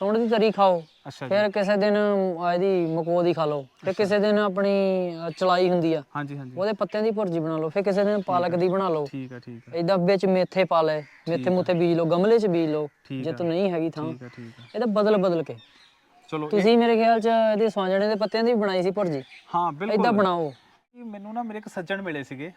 ਸੁੰਡ ਦੀ ਤਰੀ ਖਾਓ। ਅੱਛਾ ਜੀ। ਫਿਰ ਕਿਸੇ ਦਿਨ ਇਹਦੀ ਮਕੋ ਦੀ ਖਾ ਲਓ। ਫਿਰ ਕਿਸੇ ਦਿਨ ਆਪਣੀ ਚਲਾਈ ਹੁੰਦੀ ਆ। ਹਾਂਜੀ ਹਾਂਜੀ। ਉਹਦੇ ਪੱਤਿਆਂ ਦੀ ਭੁਰਜੀ ਬਣਾ ਲਓ। ਫਿਰ ਕਿਸੇ ਦਿਨ ਪਾਲਕ ਦੀ ਬਣਾ ਲਓ। ਠੀਕ ਆ ਠੀਕ ਆ। ਇਦਾਂ ਵਿੱਚ ਮੇਥੇ ਪਾ ਲਏ। ਮੇਥੇ ਮੁੱਥੇ ਬੀਜ ਲਓ ਗਮਲੇ 'ਚ ਬੀਜ ਲਓ। ਜੇ ਤੂੰ ਨਹੀਂ ਹੈਗੀ ਥਾਂ ਠੀਕ ਆ ਠੀਕ ਆ। ਇਹਦਾ ਬਦਲ ਬਦਲ ਕੇ। ਚਲੋ ਤੁਸੀਂ ਮੇਰੇ ਖਿਆਲ 'ਚ ਇਹਦੇ ਸਵਾਂਜਣੇ ਦੇ ਪੱਤਿਆਂ ਦੀ ਬਣਾਈ ਸੀ ਭੁਰਜੀ? ਹਾਂ ਬਿਲਕੁਲ। ਇਦਾਂ ਬਣਾਓ। ਮੈਨੂੰ ਨਾ ਮੇਰੇ ਇੱਕ ਸੱਜਣ ਮਿਲੇ ਸੀਗੇ।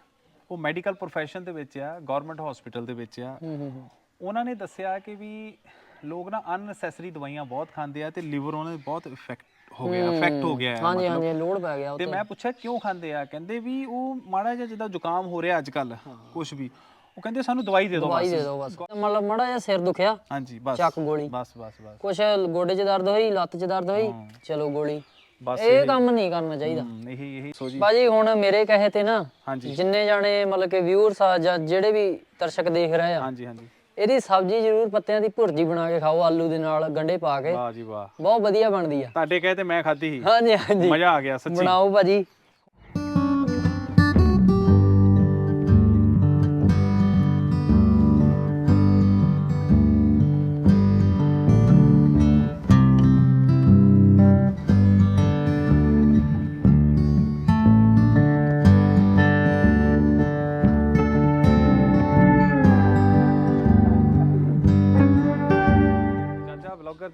ਉਹ ਮੈਡੀਕਲ ਪ੍ਰੋਫੈਸ਼ਨ ਦੇ ਵਿੱਚ ਆ ਗਵਰਨਮੈਂਟ ਹਸਪੀਟਲ ਦੇ ਵਿੱਚ ਆ। ਹੂੰ ਹੂੰ ਹੂੰ। ਉਹਨਾਂ ਨੇ ਦੱਸਿਆ ਕਿ ਵੀ ਲੋਕ ਨਾ ਅਨਨੈਸੈਸਰੀ ਦਵਾਈਆਂ ਬਹੁਤ ਖਾਂਦੇ ਆ ਤੇ ਲਿਵਰ ਉਹਨਾਂ ਦੇ ਬਹੁਤ ਇਫੈਕਟ ਹੋ ਗਿਆ ਇਫੈਕਟ ਹੋ ਗਿਆ ਹਾਂਜੀ। ਹਾਂਜੀ ਲੋਡ ਪੈ ਗਿਆ ਤੇ ਮੈਂ ਪੁੱਛਿਆ ਕਿਉਂ ਖਾਂਦੇ ਆ? ਕਹਿੰਦੇ ਵੀ ਉਹ ਮਾੜਾ ਜਿਹਾ ਜਿੱਦਾਂ ਜ਼ੁਕਾਮ ਹੋ ਰਿਹਾ ਅੱਜ ਕੱਲ ਕੁਝ ਵੀ। ਉਹ ਕਹਿੰਦੇ ਸਾਨੂੰ ਦਵਾਈ ਦੇ ਦਿਓ ਦਵਾਈ ਦੇ ਦਿਓ ਬਸ। ਮਤਲਬ ਮੜਾ ਜਿਹਾ ਸਿਰ ਦੁਖਿਆ ਹਾਂਜੀ ਬਸ। ਚੱਕ ਗੋਲੀ। ਬਸ ਬਸ ਬਸ। ਕੁਛ ਗੋਡੇ 'ਚ ਦਰਦ ਹੋਈ ਲੱਤ 'ਚ ਦਰਦ ਹੋਈ ਚਲੋ ਗੋਲੀ। ਬਸ ਇਹ ਕੰਮ ਨਹੀਂ ਕਰਨਾ ਚਾਹੀਦਾ। ਇਹੀ ਇਹੀ। ਸੋ ਜੀ। ਬਾਜੀ ਹੁਣ ਮੇਰੇ ਕਹੇ ਤੇ ਨਾ ਹਾਂਜੀ। ਜਿੰਨੇ ਜਾਣੇ ਮਤਲਬ ਕਿ ਵਿਊਅਰਸ ਆ ਜਾਂ ਜਿਹੜੇ ਵੀ ਦਰਸ਼ਕ ਦੇਖ ਰਹੇ ਆ ਹਾਂਜੀ ਹਾਂਜੀ। ਇਹਦੀ ਸਬਜ਼ੀ ਜ਼ਰੂਰ ਪੱਤਿਆਂ ਦੀ ਭੁਰਜੀ ਬਣਾ ਕੇ ਖਾਓ ਆਲੂ ਦੇ ਨਾਲ ਗੰਢੇ ਪਾ ਕੇ। ਵਾਹ ਜੀ ਵਾਹ। ਬਹੁਤ ਵਧੀਆ ਬਣਦੀ ਆ। ਤੁਹਾਡੇ ਕਹੇ ਤੇ ਮੈਂ ਖਾਧੀ ਸੀ। ਹਾਂਜੀ ਹਾਂਜੀ। ਮਜ਼ਾ ਆ ਗਿਆ ਸੱਚੀ। ਬਣਾਓ ਭਾਜੀ।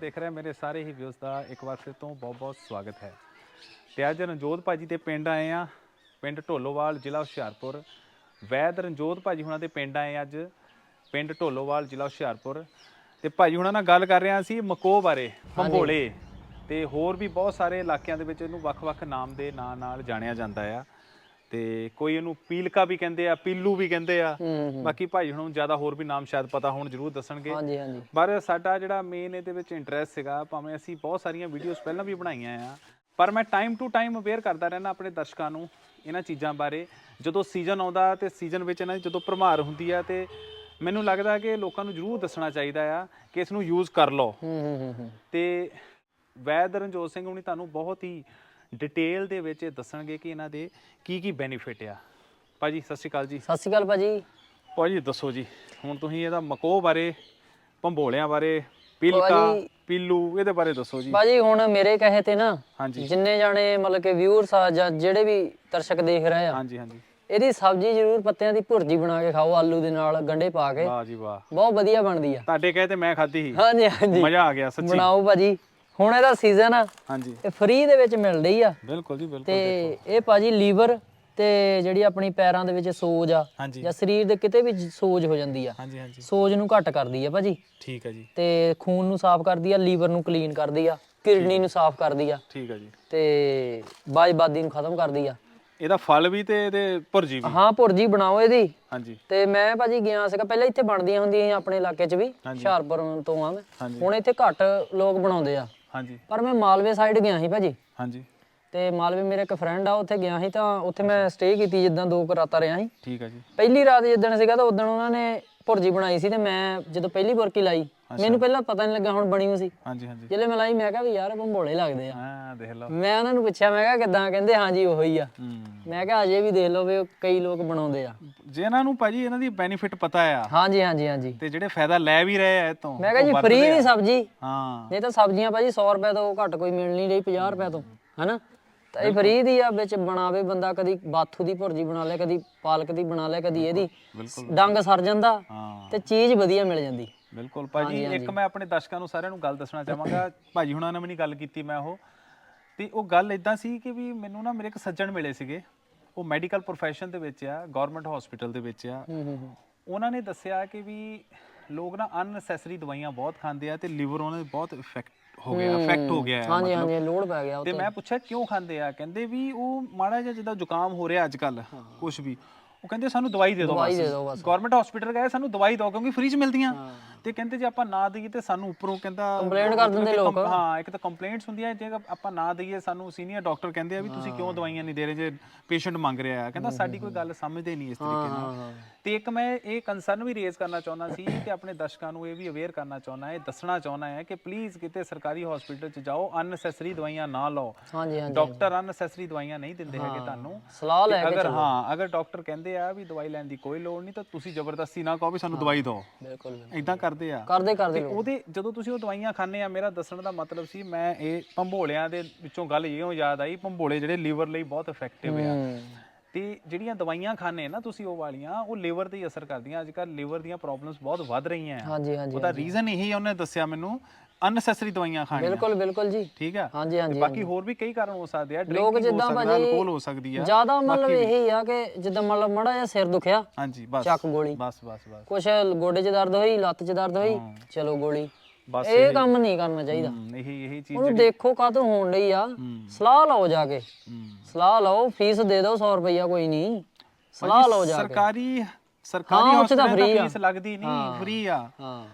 ਦੇਖ ਰਹੇ ਮੇਰੇ ਸਾਰੇ ਹੀ ਵਿਊਜ਼ ਦਾ ਇੱਕ ਵਾਰ ਫਿਰ ਤੋਂ ਬਹੁਤ-ਬਹੁਤ ਸਵਾਗਤ ਹੈ। ਤੇ ਅੱਜ ਰਣਜੋਤ ਭਾਜੀ ਦੇ ਪਿੰਡ ਆਏ ਆ ਪਿੰਡ ਢੋਲੋਵਾਲ ਜ਼ਿਲ੍ਹਾ ਹੁਸ਼ਿਆਰਪੁਰ। ਵੈਦ ਰਣਜੋਤ ਭਾਜੀ ਹੁਣਾਂ ਦੇ ਪਿੰਡ ਆਏ ਆ ਅੱਜ ਪਿੰਡ ਢੋਲੋਵਾਲ ਜ਼ਿਲ੍ਹਾ ਹੁਸ਼ਿਆਰਪੁਰ। ਤੇ ਭਾਜੀ ਹੁਣਾਂ ਨਾਲ ਗੱਲ ਕਰ ਰਹੇ ਹਾਂ ਸੀ ਮਕੋ ਬਾਰੇ ਭੰਬੋਲੇ ਤੇ ਹੋਰ ਵੀ ਬਹੁਤ ਸਾਰੇ ਇਲਾਕਿਆਂ ਦੇ ਵਿੱਚ ਇਹਨੂੰ ਵੱਖ-ਵੱਖ ਨਾਮ ਦੇ ਨਾਂ ਨਾਲ ਜਾਣਿਆ ਜਾਂਦਾ ਆ। ਤੇ ਕੋਈ ਇਹਨੂੰ ਪੀਲਕਾ ਵੀ ਕਹਿੰਦੇ ਆ ਪੀਲੂ ਵੀ ਕਹਿੰਦੇ ਆ। ਬਾਕੀ ਭਾਜੀ ਹੁਣਾਂ ਜ਼ਿਆਦਾ ਹੋਰ ਵੀ ਨਾਮ ਸ਼ਾਇਦ ਪਤਾ ਹੋਣ ਜ਼ਰੂਰ ਦੱਸਣਗੇ। ਹਾਂਜੀ ਹਾਂਜੀ। ਪਰ ਸਾਡਾ ਜਿਹੜਾ ਮੇਨ ਇਹਦੇ ਵਿੱਚ ਇੰਟਰਸਟ ਸੀਗਾ ਭਾਵੇਂ ਅਸੀਂ ਬਹੁਤ ਸਾਰੀਆਂ ਵੀਡੀਓਜ਼ ਪਹਿਲਾਂ ਵੀ ਬਣਾਈਆਂ ਆ ਪਰ ਮੈਂ ਟਾਈਮ ਟੂ ਟਾਈਮ ਅਵੇਅਰ ਕਰਦਾ ਰਹਿਣਾ ਆਪਣੇ ਦਰਸ਼ਕਾਂ ਨੂੰ ਇਹਨਾਂ ਚੀਜ਼ਾਂ ਬਾਰੇ। ਜਦੋਂ ਸੀਜ਼ਨ ਆਉਂਦਾ ਤੇ ਸੀਜ਼ਨ ਵਿੱਚ ਇਹਨਾਂ ਦੀ ਜਦੋਂ ਭਰਮਾਰ ਹੁੰਦੀ ਆ ਤੇ ਮੈਨੂੰ ਲੱਗਦਾ ਕਿ ਲੋਕਾਂ ਨੂੰ ਜ਼ਰੂਰ ਦੱਸਣਾ ਚਾਹੀਦਾ ਆ ਕਿ ਇਸ ਨੂੰ ਯੂਜ਼ ਕਰ ਲਓ। ਹੂੰ ਹੂੰ ਹੂੰ ਹੂੰ। ਤੇ ਵੈਦ ਰਣਜੋਤ ਸਿੰਘ ਹੁਣੀ ਤੁਹਾਨੂੰ ਬਹੁਤ ਹੀ ਡਿਟੇਲ ਦੇ ਵਿੱਚ ਇਹ ਦੱਸਣਗੇ ਕਿ ਇਹਨਾਂ ਦੇ ਕੀ ਕੀ ਬੈਨੀਫਿਟ ਆ। ਭਾਜੀ ਸਤਿ ਸ਼੍ਰੀ ਅਕਾਲ ਜੀ। ਸਤਿ ਸ਼੍ਰੀ ਅਕਾਲ ਭਾਜੀ। ਭਾਜੀ ਦੱਸੋ ਜੀ ਹੁਣ ਤੁਸੀਂ ਇਹਦਾ ਮਕੋ ਬਾਰੇ ਭੰਬੋਲਿਆਂ ਬਾਰੇ ਪਿਲਕਾ ਪਿੱਲੂ ਇਹਦੇ ਬਾਰੇ ਦੱਸੋ ਜੀ। ਭਾਜੀ ਹੁਣ ਮੇਰੇ ਕਹੇ ਤੇ ਨਾ ਹਾਂਜੀ। ਜਿੰਨੇ ਜਾਣੇ ਮਤਲਬ ਕਿ ਵਿਊਅਰਸ ਆ ਜਾਂ ਜਿਹੜੇ ਵੀ ਦਰਸ਼ਕ ਦੇਖ ਰਹੇ ਆ ਹਾਂਜੀ ਹਾਂਜੀ। ਇਹਦੀ ਸਬਜ਼ੀ ਜ਼ਰੂਰ ਪੱਤਿਆਂ ਦੀ ਭੁਰਜੀ ਬਣਾ ਕੇ ਖਾਓ ਆਲੂ ਦੇ ਨਾਲ ਗੰਢੇ ਪਾ ਕੇ। ਵਾਹ ਜੀ ਵਾਹ। ਬਹੁਤ ਵਧੀਆ ਬਣਦੀ ਆ। ਤੁਹਾਡੇ ਕਹੇ ਤੇ ਮੈਂ ਖਾਧੀ ਸੀ। ਹਾਂਜੀ ਹਾਂਜੀ। ਮਜ਼ਾ ਆ ਗਿਆ ਸੱਚੀ। ਬਣਾਓ ਭਾਜੀ। ਹੁਣ ਇਹਦਾ ਸੀਜ਼ਨ ਆ ਹਾਂਜੀ। ਇਹ ਫ੍ਰੀ ਦੇ ਵਿੱਚ ਮਿਲ ਰਹੀ ਆ। ਬਿਲਕੁਲ ਜੀ ਬਿਲਕੁਲ ਤੇ ਇਹ ਭਾਜੀ ਲੀਵਰ ਤੇ ਜਿਹੜੀ ਆਪਣੀ ਪੈਰਾਂ ਦੇ ਵਿੱਚ ਸੋਜ ਆ ਜਾਂ ਸਰੀਰ ਦੇ ਕਿਤੇ ਵੀ ਸੋਜ ਹੋ ਜਾਂਦੀ ਆ। ਹਾਂਜੀ ਹਾਂਜੀ। ਸੋਜ ਨੂੰ ਘੱਟ ਕਰਦੀ ਆ ਭਾਜੀ। ਠੀਕ ਹੈ ਜੀ। ਤੇ ਖੂਨ ਨੂੰ ਸਾਫ਼ ਕਰਦੀ ਆ ਲੀਵਰ ਨੂੰ ਕਲੀਨ ਕਰਦੀ ਆ ਕਿਡਨੀ ਨੂੰ ਸਾਫ਼ ਕਰਦੀ ਆ। ਠੀਕ ਹੈ ਜੀ। ਤੇ ਬਾਜਬਾਦੀ ਨੂੰ ਖਤਮ ਕਰਦੀ ਆ। ਇਹਦਾ ਫਲ ਵੀ ਤੇ ਇਹਦੇ ਭੁਰਜੀ ਵੀ। ਹਾਂ ਭੁਰਜੀ ਬਣਾਓ ਇਹਦੀ। ਹਾਂਜੀ। ਤੇ ਮੈਂ ਭਾਜੀ ਗਿਆ ਸੀਗਾ ਪਹਿਲਾਂ ਇੱਥੇ ਬਣਦੀਆਂ ਹੁੰਦੀਆਂ ਆਪਣੇ ਇਲਾਕੇ 'ਚ ਵੀ ਹੁਸ਼ਿਆਰਪੁਰ ਤੋਂ ਆ ਮੈਂ। ਹੁਣ ਇੱਥੇ ਘੱਟ ਲੋਕ ਬਣਾਉਂਦੇ ਆ। ਹਾਂਜੀ। ਪਰ ਮੈਂ ਮਾਲਵੇ ਸਾਈਡ ਗਿਆ ਸੀ ਭਾਜੀ। ਹਾਂਜੀ। ਤੇ ਮਾਲਵੇ ਮੇਰੇ ਇੱਕ ਫਰੈਂਡ ਆ ਉੱਥੇ ਗਿਆ ਸੀ ਤਾਂ ਉੱਥੇ ਮੈਂ ਸਟੇ ਕੀਤੀ ਜਿੱਦਾਂ ਦੋ ਕੁ ਰਾਤਾਂ ਰਿਹਾ ਸੀ। ਠੀਕ ਹੈ ਜੀ। ਪਹਿਲੀ ਰਾਤ ਜਿੱਦਣ ਸੀਗਾ ਤਾਂ ਉਦੋਂ ਉਹਨਾਂ ਨੇ ਭੁਰਜੀ ਬਣਾਈ ਸੀ ਤੇ ਮੈਂ ਜਦੋਂ ਪਹਿਲੀ ਬੁਰਕੀ ਲਾਈ ਮੈਨੂੰ ਪਹਿਲਾਂ ਪਤਾ ਨਹੀਂ ਲੱਗਾ ਹੁਣ ਬਣੀ ਹੋਈ ਸੀ। ਹਾਂਜੀ ਹਾਂਜੀ। ਜਦੋਂ ਮੈਂ ਲਾਈ ਮੈਂ ਕਿਹਾ ਵੀ ਯਾਰ ਭੰਬੋਲੇ ਲੱਗਦੇ ਆ। ਹਾਂ ਦੇਖ ਲਓ। ਮੈਂ ਉਹਨਾਂ ਨੂੰ ਪੁੱਛਿਆ ਮੈਂ ਕਿਹਾ ਕਿਦਾਂ? ਕਹਿੰਦੇ ਹਾਂਜੀ ਉਹੋ ਹੀ। ਆ ਮੈਂ ਕਿਹਾ ਅਜੇ ਵੀ ਦੇਖ ਲਓ ਵੀ ਕਈ ਲੋਕ ਬਣਾਉਂਦੇ ਆ। ਜੇ ਇਹਨਾਂ ਨੂੰ ਭਾਜੀ ਇਹਨਾਂ ਦੀ ਬੈਨੀਫਿਟ ਪਤਾ ਆ। ਹਾਂਜੀ ਹਾਂਜੀ ਹਾਂਜੀ। ਤੇ ਜਿਹੜੇ ਫਾਇਦਾ ਲੈ ਵੀ ਰਹੇ ਆ ਇਹ ਤੋਂ ਮੈਂ ਕਿਹਾ ਜੀ ਫ੍ਰੀ ਦੀ ਸਬਜ਼ੀ। ਹਾਂ। ਨਹੀਂ ਤਾਂ ਸਬਜ਼ੀਆਂ ਭਾਜੀ 100 ਰੁਪਏ ਤੋਂ ਘੱਟ ਕੋਈ ਮਿਲ ਨਹੀਂ ਰਹੀ 50 ਰੁਪਏ ਤੋਂ ਹਨਾ? ਤਾਂ ਇਹ ਫ੍ਰੀ ਦੀ ਆ ਵਿੱਚ ਬਣਾਵੇ ਬੰਦਾ ਕਦੀ ਬਾਥੂ ਦੀ ਭੁਰਜੀ ਬਣਾ ਲਿਆ ਕਦੀ ਪਾਲਕ ਦੀ ਬਣਾ ਲਿਆ ਕਦੀ ਇਹਦੀ। ਡੰਗ ਸਰ ਜਾਂਦਾ ਤੇ ਚੀਜ਼ ਵਧੀਆ ਮਿਲ ਜਾਂਦੀ। ਬਿਲਕੁਲ। ਭਾਜੀ ਇੱਕ ਮੈਂ ਆਪਣੇ ਦਰਸ਼ਕਾਂ ਨੂੰ ਸਾਰਿਆਂ ਨੂੰ ਗੱਲ ਦੱਸਣਾ ਚਾਹਾਂਗਾ। ਭਾਜੀ ਹੁਣਾਂ ਨੇ ਵੀ ਨਹੀਂ ਗੱਲ ਕੀਤੀ ਮੈਂ ਉਹ। ਤੇ ਉਹ ਗੱਲ ਇਦਾਂ ਸੀ ਕਿ ਵੀ ਮੈਨੂੰ ਨਾ ਮੇਰੇ ਇੱਕ ਸੱਜਣ ਮਿਲੇ ਸੀਗੇ। ਉਹ ਮੈਡੀਕਲ ਪ੍ਰੋਫੈਸ਼ਨ ਦੇ ਵਿੱਚ ਆ ਗਵਰਨਮੈਂਟ ਹਸਪੀਟਲ ਦੇ ਵਿੱਚ ਆ। ਹੂੰ ਹੂੰ ਹੂੰ। ਉਹਨਾਂ ਨੇ ਦੱਸਿਆ ਕਿ ਵੀ ਲੋਕ ਨਾ ਅਨਨੈਸੈਸਰੀ ਦਵਾਈਆਂ ਬਹੁਤ ਖਾਂਦੇ ਆ ਤੇ ਲਿਵਰ ਉਹਨਾਂ ਦੇ ਬਹੁਤ ਇਫੈਕਟ ਹੋ ਗਿਆ ਇਫੈਕਟ ਹੋ ਗਿਆ ਹੈ ਹਾਂਜੀ ਹਾਂਜੀ ਲੋਡ ਪੈ ਗਿਆ ਤੇ ਮੈਂ ਪੁੱਛਿਆ ਕਿਉਂ ਖਾਂਦੇ ਆ? ਕਹਿੰਦੇ ਵੀ ਉਹ ਮਾੜਾ ਜਿਹਾ ਜਿੱਦਾਂ ਜ਼ੁਕਾਮ ਹੋ ਰਿਹਾ ਅੱਜ ਕੱਲ ਕੁਝ ਵੀ। ਉਹ ਕਹਿੰਦੇ ਸਾਨੂੰ ਦਵਾਈ ਦੇ ਦਿਓ ਦਵਾਈ ਬਸ ਦੇ ਦਿਓ ਬਸ। ਗਵਰਨਮੈਂਟ ਹਸਪੀਟਲ ਗਏ ਸਾਨੂੰ ਦਵਾਈ ਦਿਓ ਕਿਉਂਕਿ ਫ੍ਰੀ ਚ ਮਿਲਦੀਆਂ। ਤੇ ਕਹਿੰਦੇ ਜੇ ਆਪਾਂ ਨਾ ਦਈਏ ਤੇ ਸਾਨੂੰ ਉੱਪਰੋਂ ਕਹਿੰਦਾ Complaint ਕਰ ਦਿੰਦੇ ਲੋਕ। ਹਾਂ ਇੱਕ ਤਾਂ ਕੰਪਲੇਂਟਸ ਹੁੰਦੀਆਂ ਜੇ ਆਪਾਂ ਨਾ ਦਈਏ ਸਾਨੂੰ ਸੀਨੀਅਰ ਡਾਕਟਰ ਕਹਿੰਦੇ ਆ ਵੀ ਤੁਸੀਂ ਕਿਉਂ ਦਵਾਈਆਂ ਨਹੀਂ ਦੇ ਰਹੇ ਜੇ ਪੇਸ਼ੈਂਟ ਮੰਗ ਰਿਹਾ। ਆ ਕਹਿੰਦਾ ਸਾਡੀ ਕੋਈ ਗੱਲ ਸਮਝਦੇ ਨਹੀਂ ਇਸ ਤਰੀਕੇ ਹਾਂ, ਨਾਲ। ਹਾਂ। ਤੇ ਇੱਕ ਮੈਂ ਇਹ ਕੰਸਰਨ ਵੀ ਰੇਜ਼ ਕਰਨਾ ਚਾਹੁੰਦਾ ਸੀ ਤੇ ਆਪਣੇ ਦਰਸ਼ਕਾਂ ਨੂੰ ਇਹ ਵੀ ਅਵੇਅਰ ਕਰਨਾ ਚਾਹੁੰਦਾ ਹੈ ਦੱਸਣਾ ਚਾਹੁੰਦਾ ਹੈ ਕਿ ਪਲੀਜ਼ ਕਿਤੇ ਸਰਕਾਰੀ ਹਸਪੀਟਲ 'ਚ ਜਾਓ ਅਨਨੈਸੈਸਰੀ ਦਵਾਈਆਂ ਨਾ ਲਓ। ਹਾਂਜੀ ਹਾਂਜੀ ਡਾਕਟਰ ਅਨਨੈਸੈਸਰੀ ਦਵਾਈਆਂ ਨਹੀਂ ਦਿੰਦੇ ਹੈਗੇ ਤੁਹਾਨੂੰ। ਸਲਾਹ ਲੈ ਕੇ ਅਗਰ ਹਾਂ ਅਗਰ ਡਾਕਟਰ ਕਹਿੰਦੇ ਆ ਵੀ ਦਵਾਈ ਲੈਣ ਦੀ ਕੋਈ ਲੋੜ ਨਹੀਂ ਤਾਂ ਤੁਸੀਂ ਜ਼ਬਰਦਸਤੀ ਨਾ ਕਹੋ ਵੀ ਸਾਨੂੰ ਦਵਾਈ ਦਿਓ। ਬਿਲਕੁਲ। ਇਦਾਂ ਕਰਦੇ ਆ। ਕਰਦੇ ਕਰਦੇ ਉਹਦੇ ਜਦੋਂ ਤੁਸੀਂ ਉਹ ਦਵਾਈਆਂ ਖਾਂਦੇ ਆ ਮੇਰਾ ਦੱਸਣ ਦਾ ਮਤਲਬ ਸੀ ਮੈਂ ਇਹ ਭੰਬੋਲਿਆਂ ਦੇ ਵਿੱਚੋਂ ਗੱਲ ਇਹੋ ਯਾਦ ਆਈ ਭੰਬੋਲੇ ਜਿਹੜੇ ਲੀਵਰ ਲਈ ਬਹੁਤ ਇਫੈਕਟਿਵ ਆ। ਤੇ ਜਿਹੜੀਆਂ ਦਵਾਈਆਂ ਖਾਂਦੇ ਨਾ ਤੁਸੀਂ ਉਹ ਵਾਲੀਆਂ ਉਹ ਲੀਵਰ ਤੇ ਹੀ ਅਸਰ ਕਰਦੀਆਂ। ਅੱਜ ਕੱਲ੍ਹ ਲੀਵਰ ਦੀਆਂ ਪ੍ਰੋਬਲਮਸ ਬਹੁਤ ਵੱਧ ਰਹੀਆਂ ਆ। ਹਾਂਜੀ ਹਾਂਜੀ ਉਹਦਾ ਰੀਜ਼ਨ ਇਹੀ ਉਹਨੇ ਦੱਸਿਆ ਮੈਨੂੰ ਅਨਨੈਸੈਸਰੀ ਦਵਾਈਆਂ ਖਾਣੀਆਂ। ਬਿਲਕੁਲ ਬਿਲਕੁਲ ਜੀ। ਠੀਕ ਆ? ਹਾਂਜੀ ਹਾਂਜੀ ਬਾਕੀ ਹੋਰ ਵੀ ਕਈ ਕਾਰਨ ਹੋ ਸਕਦੇ ਆ। ਡਰਿੰਕ ਹੋ ਸਕਦਾ ਅਲਕੋਹਲ ਹੋ ਸਕਦੀ ਆ। ਜ਼ਿਆਦਾ ਮਤਲਬ ਇਹੀ ਆ ਕਿ ਜਿੱਦਾਂ ਮਤਲਬ ਮੜਾ ਜਿਹਾ ਸਿਰ ਦੁਖਿਆ ਹਾਂਜੀ ਬਸ। ਚੱਕ ਗੋਲੀ। ਬਸ ਬਸ ਬਸ। ਕੁਛ ਗੋਡੇ 'ਚ ਦਰਦ ਹੋਈ ਲੱਤ 'ਚ ਦਰਦ ਹੋਈ ਚਲੋ ਗੋਲੀ। ਬਸ ਇਹ ਕੰਮ ਨਹੀਂ ਕਰਨਾ ਚਾਹੀਦਾ। ਹਮ, ਇਹੀ ਇਹੀ ਚੀਜ਼ ਉਹਨੂੰ ਦੇਖੋ ਕਾਹਤੋਂ ਹੋਣ ਲਈ ਆ। ਸਲਾਹ ਲਓ ਜਾ ਕੇ। ਹਮ। ਸਲਾਹ ਲਓ ਫੀਸ ਦੇ ਦਿਓ 100 ਰੁਪਈਆ ਕੋਈ ਨਹੀਂ। ਸਲਾਹ ਲਓ ਜਾ ਕੇ। ਸਰਕਾਰੀ ਸਰਕਾਰੀ ਹਾਂ, ਉੱਥੇ ਤਾਂ free ਆ। ਫੀਸ ਲੱਗਦੀ ਨਹੀਂ ਫ੍ਰੀ ਆ। ਹਾਂ।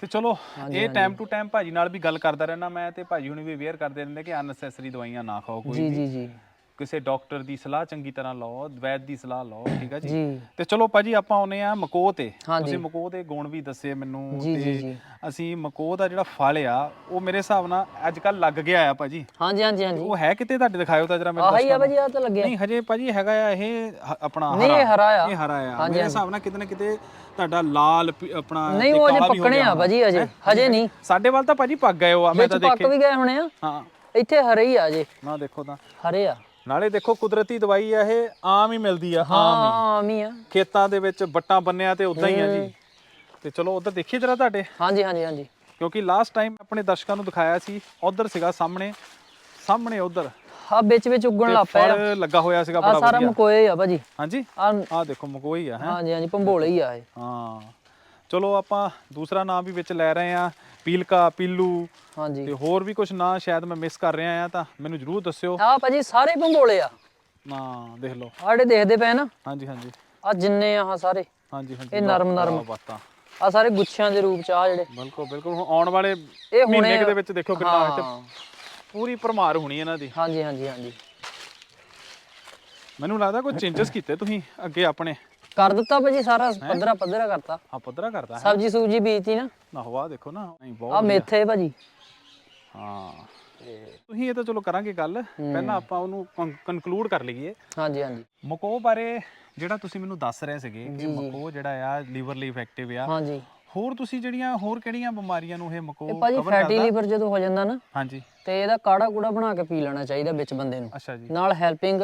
ਤੇ ਚਲੋ ਇਹ ਟਾਈਮ ਟੂ ਟਾਈਮ ਭਾਜੀ ਨਾਲ ਵੀ ਗੱਲ ਕਰਦਾ ਰਹਿਣਾ ਮੈਂ ਤੇ ਭਾਜੀ ਹੁਣੀ ਵੀ ਅਵੇਅਰ ਕਰਦੇ ਰਹਿੰਦੇ ਕਿ ਅਨਨੈਸੈਸਰੀ ਦਵਾਈਆਂ ਨਾ ਖਾਓ ਕੋਈ ਜੀ ਜੀ ਜੀ। ਕਿਸੇ ਡਾਕਟਰ ਦੀ ਸਲਾਹ ਚੰਗੀ ਤਰ੍ਹਾਂ ਲਓ ਵੈਦ ਦੀ ਸਲਾਹ ਲਓ ਠੀਕ ਆ ਜੀ? ਜੀ। ਤੇ ਚਲੋ ਭਾਜੀ ਆਪਾਂ ਆਉਨੇ ਆ ਮਕੋਹ ਤੇ। ਹਾਂਜੀ। ਤੁਸੀਂ ਮਕੋਹ ਦੇ ਗੁਣ ਵੀ ਦੱਸੇ ਮੈਨੂੰ ਜੀ, ਜੀ, ਜੀ। ਅਸੀਂ ਮਕੋਹ ਦਾ ਜਿਹੜਾ ਫਲ ਆ ਉਹ ਮੇਰੇ ਹਿਸਾਬ ਨਾਲ ਅੱਜ ਕੱਲ ਲੱਗ ਗਿਆ ਆ ਭਾਜੀ। ਹਾਂਜੀ ਹਾਂਜੀ ਹਾਂਜੀ। ਉਹ ਹੈ ਕਿਤੇ ਤੁਹਾਡੇ ਦਿਖਾਇਓ ਤਾਂ ਜਰਾ ਮੈਨੂੰ ਆਹੀ ਆ ਭਾਜੀ ਆ ਤਾਂ ਲੱਗਿਆ। ਨਹੀਂ ਹਜੇ ਭਾਜੀ ਹੈਗਾ ਆ ਇਹ ਹ- ਆਪਣਾ ਨਹੀਂ, ਇਹ ਹਰਾ। ਆ। ਇਹ ਹਰਾ ਆ। ਮੇਰੇ ਹਿਸਾਬ ਨਾਲ ਕਿਤੇ ਨਾ ਕਿਤੇ ਤੁਹਾਡਾ ਲਾਲ ਪੀ- ਆਪਣਾ ਨਹੀਂ ਤੇ ਉਹ ਅਜੇ ਕਾਲਾ ਵੀ ਹੋ ਪੱਕਣੇ ਗਿਆ ਆ ਭਾਜੀ ਅਜੇ ਹਜੇ ਨਹੀਂ। ਸਾਡੇ ਵੱਲ ਤਾਂ ਭਾਜੀ ਪੱਕ ਗਏ ਉਹ ਆ ਮੈਂ ਵਿੱਚ ਤਾਂ ਪੱਕ ਦੇਖੇ। ਵੀ ਗਏ ਹੋਣੇ ਆ। ਹਾਂ। ਇੱਥੇ ਹਰੇ ਹੀ ਆ ਅਜੇ ਨਾ ਦੇਖੋ ਤਾਂ। ਹਰੇ ਆ। ਨਾਲੇ ਦੇਖੋ ਕੁਦਰਤੀ ਦਵਾਈ ਆ ਇਹ ਆਮ ਹੀ ਮਿਲਦੀ ਆ ਹਾਂ। ਆਮ ਹੀ ਆ। ਖੇਤਾਂ ਦੇ ਵਿੱਚ ਬੱਟਾਂ ਬੰਨਿਆ ਤੇ ਉਦਾਂ ਹੀ ਆ ਜੀ। ਤੇ ਚਲੋ ਉਧਰ ਦੇਖੀਏ ਜਰਾ ਤੁਹਾਡੇ। ਹਾਂਜੀ ਹਾਂਜੀ ਹਾਂਜੀ। ਕਿਉਂਕਿ ਲਾਸਟ ਟਾਈਮ ਆਪਣੇ ਦਰਸ਼ਕਾਂ ਨੂੰ ਦਿਖਾਇਆ ਸੀ ਉਧਰ ਸੀਗਾ ਸਾਹਮਣੇ ਸਾਹਮਣੇ ਉਧਰ। ਆ ਵਿੱਚ ਵਿੱਚ ਉੱਗਣ ਲੱਗ ਪਿਆ। ਫਲ ਲੱਗਾ ਹੋਇਆ ਸੀਗਾ ਆ ਬੜਾ ਸਾਰਾ ਵਧੀਆ। ਮਕੋਏ ਆ ਭਾਜੀ। ਹਾਂਜੀ? ਆ ਆਹ ਦੇਖੋ ਮਕੋਈ ਆ ਹੈ। ਹਾਂਜੀ ਹਾਂਜੀ ਭੰਬੋਲੇ ਹੀ ਆ ਇਹ। ਹਾਂ। ਚਲੋ ਆਪਾਂ ਦੂਸਰਾ ਨਾਮ ਵੀ ਵਿੱਚ ਲੈ ਰਹੇ ਆ ਪੀਲਕਾ ਪੀਲੂ। ਹਾਂਜੀ। ਤੇ ਹੋਰ ਵੀ ਕੁਝ ਨਾਂ ਸ਼ਾਇਦ ਮੈਂ ਮਿਸ ਕਰ ਰਿਹਾ ਆ ਤਾਂ ਮੈਨੂੰ ਜਰੂਰ ਦੱਸਿਓ। ਆ ਭਾਜੀ ਸਾਰੇ ਭੰਬੋਲੇ ਆ। ਨਾ ਦੇਖ ਲਓ। ਆੜੇ ਦੇਖਦੇ ਪਏ ਨਾ। ਹਾਂਜੀ ਹਾਂਜੀ। ਆ ਜਿੰਨੇ ਆ ਸਾਰੇ। ਹਾਂਜੀ ਹਾਂਜੀ। ਇਹ ਨਰਮ ਨਰਮ। ਬਾਤਾਂ। ਆ ਸਾਰੇ ਗੁੱਛਿਆਂ ਦੇ ਰੂਪ ਚ ਆ ਜਿਹੜੇ। ਬਿਲਕੁਲ ਬਿਲਕੁਲ। ਹੁਣ ਆਉਣ ਵਾਲੇ ਇਹ ਹੁਣੇ ਮਹੀਨੇ ਦੇ ਵਿੱਚ ਦੇਖੋ ਕਿੰਨਾ ਹਾਂ। ਇੱਥੇ ਪੂਰੀ ਭਰਮਾਰ ਹੋਣੀ ਇਹਨਾਂ ਦੀ। ਹਾਂਜੀ ਹਾਂਜੀ ਹਾਂਜੀ। ਮੈਨੂੰ ਲੱਗਦਾ ਕੋਈ ਚੇਂਜਸ ਕੀਤੇ ਤੁਸੀਂ ਅੱਗੇ ਆਪਣੇ। ਕਰ ਦਿੱਤਾ ਭਾਜੀ ਸਾਰਾ ਪੱਧਰਾ ਪੱਧਰਾ ਕਰਤਾ। ਆ ਪੱਧਰਾ ਕਰਦਾ ਹੈ? ਸਬਜੀ ਸੂਜੀ ਬੀਜਤੀ ਨਾ। ਨਾ ਹਵਾ ਦੇਖੋ ਨਾ ਨਹੀਂ ਆ ਬਹੁਤ ਮੇਥੇ ਭਾਜੀ। ਹਾਂ। ਤੁਸੀਂ ਇਹ ਤਾਂ ਚਲੋ ਕਰਾਂਗੇ ਗੱਲ। ਪਹਿਲਾਂ ਆਪਾਂ ਉਹਨੂੰ ਕਨਕਲੂਡ ਕਰ ਲਈਏ। ਹਾਂਜੀ ਹਾਂਜੀ। ਮਕੋ ਬਾਰੇ ਜਿਹੜਾ ਤੁਸੀਂ ਮੈਨੂੰ ਦੱਸ ਰਹੇ ਸੀਗੇ ਕਿ ਮਕੋ ਜਿਹੜਾ ਆ ਲੀਵਰ ਲਈ ਇਫੈਕਟਿਵ ਆ ਹਾਂਜੀ। ਹੋਰ ਤੁਸੀਂ ਜਿਹੜੀਆਂ ਹੋਰ ਕਿਹੜੀਆਂ ਬਿਮਾਰੀਆਂ ਨੂੰ ਇਹ ਮਕੋ ਇਹ ਭਾਜੀ ਫੈਟੀ ਲੀਵਰ ਜਦੋਂ ਹੋ ਜਾਂਦਾ ਨਾ ਹਾਂਜੀ। ਤੇ ਇਹਦਾ ਕਾੜਾ ਕੂੜਾ ਬਣਾ ਕੇ ਪੀ ਲੈਣਾ ਚਾਹੀਦਾ ਵਿੱਚ ਬੰਦੇ ਨੂੰ। ਅੱਛਾ ਜੀ। ਨਾਲ ਹੈਲਪਿੰਗ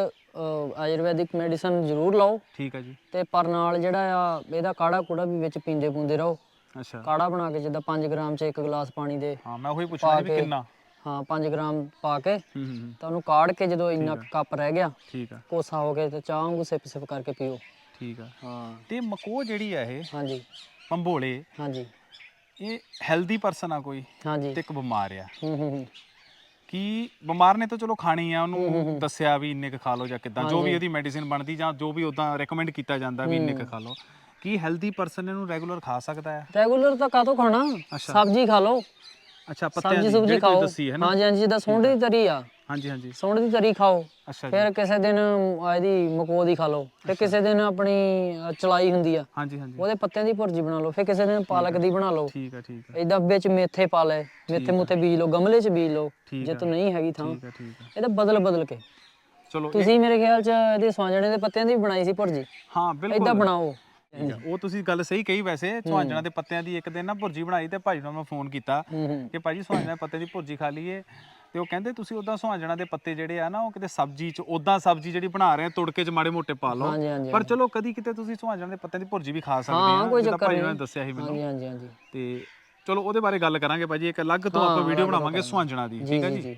ਆਯੁਰਵੈਦਿਕ ਮੈਡੀਸਨ ਜ਼ਰੂਰ ਲਓ। ਠੀਕ ਆ ਜੀ। ਤੇ ਪਰ ਨਾਲ ਜਿਹੜਾ ਆ ਇਹਦਾ ਕਾੜਾ ਕੂੜਾ ਵੀ ਵਿੱਚ ਪੀਂਦੇ ਪੁੰਦੇ ਰਹੋ। ਅੱਛਾ। ਕਾੜਾ ਬਣਾ ਕੇ ਜਿੱਦਾਂ 5 ਗ੍ਰਾਮ ਚ ਇੱਕ ਗਲਾਸ ਪਾਣੀ ਦੇ ਹਾਂ ਮੈਂ ਉਹੀ ਪੁੱਛਣਾ ਸੀ ਵੀ ਕੇ- ਕਿੰਨਾ? ਹਾਂ 5 ਗ੍ਰਾਮ ਪਾ ਕੇ ਹੂੰ ਹੂੰ ਹੂੰ, ਤਾਂ ਉਹਨੂੰ ਕਾੜ ਕੇ ਜਦੋਂ ਇੰਨਾ ਕੁ ਕੱਪ ਰਹਿ ਗਿਆ ਠੀਕ ਆ ਕੋਸਾ ਹੋ ਕੇ ਤੇ ਚਾਹ ਵਾਂਗੂ ਸਿਪ ਸਿਪ ਕਰਕੇ ਪੀਓ। ਠੀਕ ਆ ਹਾਂ। ਤੇ ਮਕੋ ਜਿਹੜੀ ਆ ਇਹ ਹਾਂਜੀ। ਪੰਬੋਲੇ ਹਾਂਜੀ। ਇਹ ਹੈਲਦੀ ਪਰਸਨ ਆ ਕੋਈ ਹਾਂਜੀ। ਤੇ ਇੱਕ ਬਿਮਾਰ ਆ। ਹੂੰ ਹੂੰ ਹੂੰ। ਕੀ ਬਿਮਾਰ ਨੇ ਤਾਂ ਚਲੋ ਖਾਣੀ ਆ ਉਹਨੂੰ ਦੱਸਿਆ ਵੀ ਇੰਨੇ ਕ ਖਾ ਲਓ ਜਾਂ ਕਿਦਾਂ ਜੋ ਵੀ ਇਹਦੀ ਮੈਡੀਸਿਨ ਬਣਦੀ ਜਾਂ ਜੋ ਵੀ ਉਦਾਂ ਰეკਮੈਂਡ ਕੀਤਾ ਜਾਂਦਾ ਵੀ ਇੰਨੇ ਕ ਖਾ ਲਓ। ਕੀ ਹੈਲਦੀ ਪਰਸਨ ਇਹਨੂੰ ਰੈਗੂਲਰ ਖਾ ਸਕਦਾ ਹੈ ਰੈਗੂਲਰ ਤਾਂ ਕਾਹਤੋਂ ਖਾਣਾ? ਸਬਜ਼ੀ ਖਾ ਲਓ। ਅੱਛਾ ਪੱਤਿਆਂ ਸਬਜ਼ੀ ਦੀ ਸੁਬਜੀ ਜਿਹੜੀ ਤੁਸੀਂ ਖਾਓ। ਦੱਸੀ ਹੈ ਨਾ। ਹਾਂਜੀ ਹਾਂਜੀ ਜਿੱਦਾਂ ਸੁੰਡ ਦੀ ਤਰੀ ਆ। ਹਾਂਜੀ ਹਾਂਜੀ। ਸੁੰਡ ਦੀ ਤਰੀ ਖਾਓ। ਅੱਛਾ ਜੀ। ਫਿਰ ਕਿਸੇ ਦਿਨ ਅਹ, ਇਹਦੀ ਮਕੋ ਦੀ ਖਾ ਲਓ। ਤੇ ਕਿਸੇ ਦਿਨ ਆਪਣੀ ਅਹ, ਚਲਾਈ ਹੁੰਦੀ ਆ। ਹਾਂਜੀ ਹਾਂਜੀ। ਉਹਦੇ ਪੱਤਿਆਂ ਦੀ ਭੁਰਜੀ ਬਣਾ ਲਓ। ਫਿਰ ਕਿਸੇ ਦਿਨ ਪਾਲਕ ਦੀ ਬਣਾ ਲਓ। ਠੀਕ ਆ ਠੀਕ ਆ। ਇਦਾਂ ਵਿੱਚ ਮੇਥੇ ਪਾ ਲਏ। ਮੇਥੇ ਮੁੱਥੇ ਬੀਜ ਲਓ ਗਮਲੇ 'ਚ ਬੀਜ ਲਓ। ਠੀਕ ਜੇ ਤੂੰ ਨਹੀਂ ਹੈਗੀ ਥਾਂ। ਠੀਕ ਆ ਠੀਕ ਆ। ਇਹਦਾ ਬਦਲ ਬਦਲ ਕੇ। ਚਲੋ ਤੁਸੀਂ ਮੇਰੇ ਖਿਆਲ 'ਚ ਇਹਦੇ ਸਵਾਂਜਣੇ ਦੇ ਪੱਤਿਆਂ ਦੀ ਵੀ ਬਣਾਈ ਸੀ ਭੁਰਜੀ? ਹਾਂ ਬਿਲਕੁਲ। ਇਦਾਂ ਬਣਾਓ। ਠੀਕ ਆ। ਉਹ ਤੁਸੀਂ ਗੱਲ ਸਹੀ ਕਹੀ ਵੈਸੇ ਸੁਹਾਂਜਣਾ ਦੇ ਪੱਤਿਆਂ ਦੀ ਇੱਕ ਦਿਨ ਨਾ ਭੁਰਜੀ ਬਣਾਈ ਤੇ ਭਾਜੀ ਨੂੰ ਮੈਂ ਫੋਨ ਕੀਤਾ ਕਿ ਭਾਜੀ ਸੁਹਾਂਜਣਾ ਦੇ ਪੱਤੇ ਦੀ ਭੁਰਜੀ ਖਾ ਲਈਏ। ਤੇ ਉਹ ਕਹਿੰਦੇ ਤੁਸੀਂ ਉਦਾਂ ਸੁਹਾਂਜਣਾ ਦੇ ਪੱਤੇ ਜਿਹੜੇ ਆ ਨਾ ਉਹ ਕਿਤੇ ਸਬਜ਼ੀ ਚ ਉਦਾਂ ਸਬਜ਼ੀ ਜਿਹੜੀ ਬਣਾ ਰਹੇ ਆ ਤੁੜਕੇ ਚ ਮਾੜੇ ਮੋਟੇ ਪਾ ਲਓ। ਪਰ ਚਲੋ ਕਦੀ ਕਿਤੇ ਤੁਸੀਂ ਸੁਹਾਂਜਣਾ ਦੇ ਪੱਤਿਆਂ ਦੀ ਭੁਰਜੀ ਵੀ ਖਾ ਸਕਦੇ ਹਾਂ ਆ ਕੋਈ ਜਿੱਦਾਂ ਚੱਕਰ ਭਾਜੀ ਨਹੀਂ ਨੇ ਦੱਸਿਆ ਸੀ ਮੈਨੂੰ। ਹਾਂਜੀ ਹਾਂਜੀ ਹਾਂਜੀ। ਤੇ ਚਲੋ ਉਹਦੇ ਬਾਰੇ ਗੱਲ ਕਰਾਂਗੇ ਭਾਜੀ ਇੱਕ ਅਲੱਗ ਤੋਂ ਆਪਾਂ ਵੀਡੀਓ ਬਣਾਵਾਂਗੇ ਸੁਹਾਂਜਣਾ ਦੀ ਠੀਕ ਹੈ ਜੀ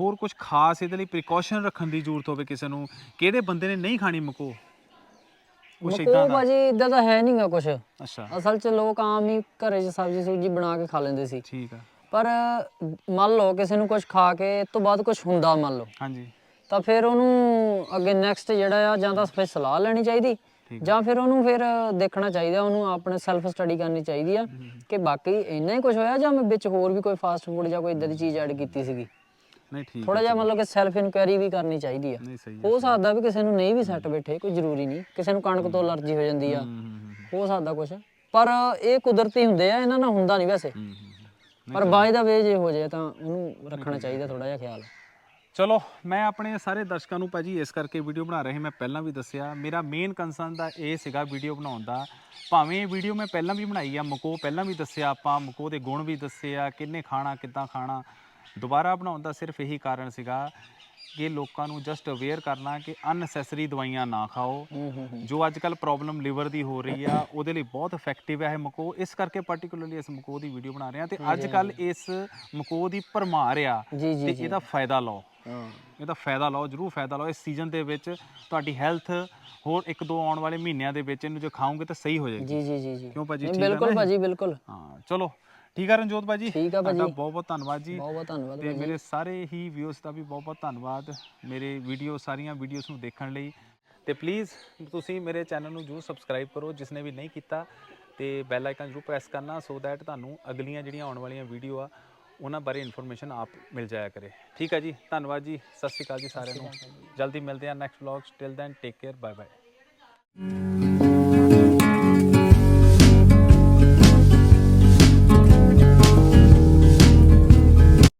ਹੋਰ ਕੁਝ ਖਾਸ ਇਹਦੇ ਲਈ ਪ੍ਰੀਕਾਸ਼ਨ ਰੱਖਣ ਦੀ ਜ਼ਰੂਰਤ ਹੋਵੇ ਕਿਸੇ ਨੂੰ ਕਿਹੜੇ ਬੰਦੇ ਨੇ ਨਹੀਂ ਖਾਣੀ ਮਕੋ? ਕੁਛ ਇਦਾਂ ਦਾ? ਭਾਜੀ ਇਦਾਂ ਤਾਂ ਹੈ ਨਹੀਂਗਾ ਕੁਛ। ਅੱਛਾ। ਅਸਲ 'ਚ ਲੋਕ ਆਮ ਹੀ ਘਰੇ 'ਚ ਸਬਜ਼ੀ ਸੁਬਜੀ ਬਣਾ ਕੇ ਖਾ ਲੈਂਦੇ ਸੀ। ਠੀਕ ਆ। ਪਰ ਮੰਨ ਲਓ ਕਿਸੇ ਨੂੰ ਕੁਝ ਖਾ ਕੇ ਇਹ ਤੋਂ ਬਾਅਦ ਕੁਝ ਹੁੰਦਾ ਮੰਨ ਲਓ। ਹਾਂਜੀ। ਤਾਂ ਫਿਰ ਉਹਨੂੰ ਅੱਗੇ ਨੈਕਸਟ ਜਿਹੜਾ ਆ ਜਾਂ ਤਾਂ ਫਿਰ ਸਲਾਹ ਲੈਣੀ ਚਾਹੀਦੀ ਠੀਕ ਜਾਂ ਫਿਰ ਉਹਨੂੰ ਫਿਰ ਦੇਖਣਾ ਚਾਹੀਦਾ ਉਹਨੂੰ ਆਪਣੇ ਸੈਲਫ ਸਟੱਡੀ ਕਰਨੀ ਚਾਹੀਦੀ ਆ ਕਿ ਬਾਕੀ ਇੰਨਾ ਹੀ ਕੁਝ ਹੋਇਆ ਜਾਂ ਮੈਂ ਵਿੱਚ ਹੋਰ ਵੀ ਕੋਈ ਫਾਸਟ ਫੂਡ ਜਾਂ ਕੋਈ ਇਦਾਂ ਦੀ ਚੀਜ਼ ਐਡ ਕੀਤੀ ਸੀਗੀ? ਨਹੀਂ ਠੀਕ ਥੋੜਾ ਜਿਹਾ ਮਤਲਬ ਕਿ ਸੈਲਫ ਇਨਕੁਆਇਰੀ ਵੀ ਕਰਨੀ ਚਾਹੀਦੀ ਆ। ਨਹੀਂ ਸਹੀ ਹੈ ਸਕਦਾ ਵੀ ਕਿਸੇ ਨੂੰ ਨਹੀਂ ਵੀ ਸੈੱਟ ਬੈਠੇ ਕੋਈ ਜ਼ਰੂਰੀ ਨਹੀਂ। ਕਿਸੇ ਨੂੰ ਕਣਕ ਤੋਂ ਅਲਰਜੀ ਹੋ ਜਾਂਦੀ ਆ। ਹੂੰ, ਸਕਦਾ ਕੁਝ ਪਰ ਇਹ ਕੁਦਰਤੀ ਹੁੰਦੇ ਆ ਇਹਨਾਂ ਨਾਲ ਹੁੰਦਾ ਨਹੀਂ ਵੈਸੇ। ਪਰ ਬਾਈ ਦਾ ਵੇ ਜੇ ਹੋ ਜਾਏ ਤਾਂ ਉਹਨੂੰ ਰੱਖਣਾ ਚਾਹੀਦਾ ਥੋੜਾ ਜਿਹਾ ਖਿਆਲ। ਚਲੋ ਮੈਂ ਆਪਣੇ ਸਾਰੇ ਦਰਸ਼ਕਾਂ ਨੂੰ ਭਾਜੀ ਇਸ ਕਰਕੇ ਵੀਡੀਓ ਬਣਾ ਰਹੇ ਮੈਂ ਪਹਿਲਾਂ ਵੀ ਦੱਸਿਆ। ਮੇਰਾ ਮੇਨ ਕੰਸਰਨ ਦਾ ਇਹ ਸੀਗਾ ਵੀਡੀਓ ਬਣਾਉਣ ਦਾ। ਭਾਵੇਂ ਇਹ ਵੀਡੀਓ ਮੈਂ ਪਹਿਲਾਂ ਵੀ ਬਣਾਈ ਆ ਮਕੋ ਪਹਿਲਾਂ ਵੀ ਦੱਸਿਆ ਆਪਾਂ ਮਕੋ ਦੇ ਗੁਣ ਵੀ ਦੱਸੇ ਆ ਕਿੰਨੇ ਖਾਣਾ ਕਿੱਦਾਂ ਖਾਣਾ। ਦੁਬਾਰਾ ਬਣਾਉਣ ਦਾ ਸਿਰਫ ਇਹੀ ਕਾਰਨ ਸੀਗਾ ਕਿ ਲੋਕਾਂ ਨੂੰ ਜਸਟ ਅਵੇਅਰ ਕਰਨਾ ਕਿ ਅਨਨੈਸੈਸਰੀ ਦਵਾਈਆਂ ਨਾ ਖਾਓ। ਹੂੰ ਹੂੰ ਹੂੰ। ਜੋ ਅੱਜ ਕੱਲ ਪ੍ਰੋਬਲਮ ਲਿਵਰ ਦੀ ਹੋ ਰਹੀ ਆ ਉਹਦੇ ਲਈ ਬਹੁਤ ਇਫੈਕਟਿਵ ਹੈ ਇਹ ਮਕੋ। ਇਸ ਕਰਕੇ ਪਾਰਟਿਕੂਲਰਲੀ ਇਸ ਮਕੋ ਦੀ ਵੀਡੀਓ ਬਣਾ ਰਹੇ ਆ ਤੇ ਅੱਜ ਕੱਲ ਇਸ ਮਕੋ ਦੀ ਭਰਮਾਰ ਆ ਤੇ ਇਹਦਾ ਫਾਇਦਾ ਲਓ। ਹਾਂ। ਇਹਦਾ ਫਾਇਦਾ ਲਓ ਜਰੂਰ ਫਾਇਦਾ ਲਓ। ਇਸ ਸੀਜ਼ਨ ਦੇ ਵਿੱਚ ਤੁਹਾਡੀ ਹੈਲਥ ਹੋਰ ਇੱਕ ਦੋ ਆਉਣ ਵਾਲੇ ਮਹੀਨਿਆਂ ਦੇ ਵਿੱਚ ਇਹਨੂੰ ਜੇ ਖਾਓਗੇ ਤਾਂ ਸਹੀ ਹੋ ਜਾਏਗੀ। ਜੀ ਜੀ ਜੀ ਕਿਉਂ ਭਾਜੀ? ਠੀਕ ਆ ਬਿਲਕੁਲ? ਭਾਜੀ ਬਿਲਕੁਲ। ਹਾਂ ਚਲੋ। ਠੀਕ ਆ ਰਣਜੋਤ ਭਾਜੀ? ਠੀਕ ਆ ਭਾਜੀ। ਤੁਹਾਡਾ ਬਹੁਤ ਬਹੁਤ ਧੰਨਵਾਦ ਜੀ। ਬਹੁਤ ਬਹੁਤ ਧੰਨਵਾਦ ਤੇ ਮੇਰੇ ਸਾਰੇ ਹੀ ਵਿਊਸ ਦਾ ਵੀ ਬਹੁਤ ਬਹੁਤ ਧੰਨਵਾਦ। ਮੇਰੇ ਵੀਡੀਓ ਸਾਰੀਆਂ ਵੀਡੀਓਜ਼ ਨੂੰ ਦੇਖਣ ਲਈ। ਤੇ ਪਲੀਜ਼ ਤੁਸੀਂ ਮੇਰੇ ਚੈਨਲ ਨੂੰ ਜਰੂਰ ਸਬਸਕ੍ਰਾਈਬ ਕਰੋ ਜਿਸ ਨੇ ਵੀ ਨਹੀਂ ਕੀਤਾ। ਤੇ ਬੈਲ ਆਈਕਨ ਜਰੂਰ ਪ੍ਰੈਸ ਕਰਨਾ ਸੋ ਦੈਟ ਤੁਹਾਨੂੰ ਅਗਲੀਆਂ ਜਿਹੜੀਆਂ ਆਉਣ ਵਾਲੀਆਂ ਵੀਡੀਓ ਆ ਉਹਨਾਂ ਬਾਰੇ ਇਨਫੋਰਮੇਸ਼ਨ ਆਪ ਮਿਲ ਜਾਇਆ ਕਰੇ। ਠੀਕ ਆ ਜੀ? ਧੰਨਵਾਦ ਜੀ। ਸਤਿ ਸ਼੍ਰੀ ਅਕਾਲ ਜੀ ਸਾਰਿਆਂ ਨੂੰ। ਜਲਦੀ ਮਿਲਦੇ ਹਾਂ next vlogs till then take care bye bye